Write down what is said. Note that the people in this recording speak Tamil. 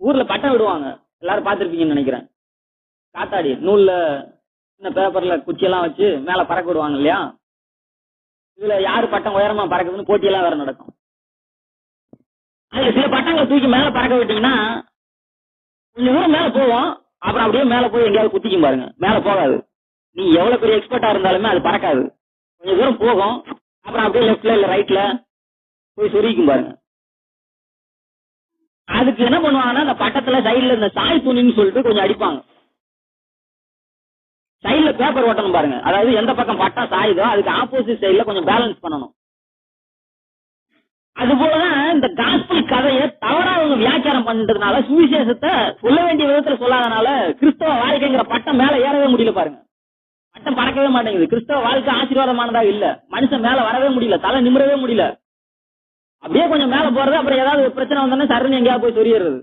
ஊர்ல பட்டம் விடுவாங்க. எல்லாரும் பார்த்துருப்பீங்கன்னு நினைக்கிறேன். காத்தாடி நூல்ல சின்ன பேப்பர்ல குச்சியெல்லாம் வச்சு மேல பறக்க விடுவாங்க இல்லையா? இதுல யாரு பட்டம் உயரமா பறக்குதுன்னு போட்டியெல்லாம் வேற நடக்கும். அதுல சில பட்டங்களை தூக்கி மேல பறக்க விட்டீங்கன்னா கொஞ்சம் தூரம் மேல போவோம். அப்புறம் அப்படியே மேல போய் எங்கேயாவது குத்திக்கும் பாருங்க. மேல போகாது. நீ எவ்வளவு பெரிய எக்ஸ்பர்ட்டா இருந்தாலுமே அது பறக்காது. கொஞ்சம் தூரம் போகும். அப்புறம் அப்படியே லெஃப்ட்ல இல்ல ரைட்ல போய் சொருகிக்கும் பாருங்க. அதுக்கு என்ன பண்ணுவாங்கன்னா அந்த பட்டத்துல சைடுல இந்த சாய் துணின்னு சொல்லிட்டு கொஞ்சம் அடிப்பாங்க. சைடுல பேப்பர் ஓட்டணும் பாருங்க. அதாவது எந்த பக்கம் பட்டம் சாயுதோ அதுக்கு ஆப்போசிட் சைடுல கொஞ்சம் பேலன்ஸ் பண்ணணும். அது போலதான் இந்த காஸ்பிள் கதையை தவறா அவங்க வியாக்கியானம் பண்றதுனால சுவிசேஷத்தை சொல்ல வேண்டிய விதத்துல சொல்லாதனால கிறிஸ்தவ வாழ்க்கைங்கிற பட்டம் மேல ஏறவே முடியல பாருங்க. பட்டம் பறக்கவே மாட்டேங்குது. கிறிஸ்தவ வாழ்க்கை ஆசீர்வாதமானதா இல்ல. மனுஷன் மேல வரவே முடியல. தலை நிமிரவே முடியல. அப்படியே கொஞ்சம் மேல போறது அப்புறம் ஏதாவது பிரச்சனை வந்தோன்னா சரண் எங்கேயாவது போய் சொல்லிடுறது.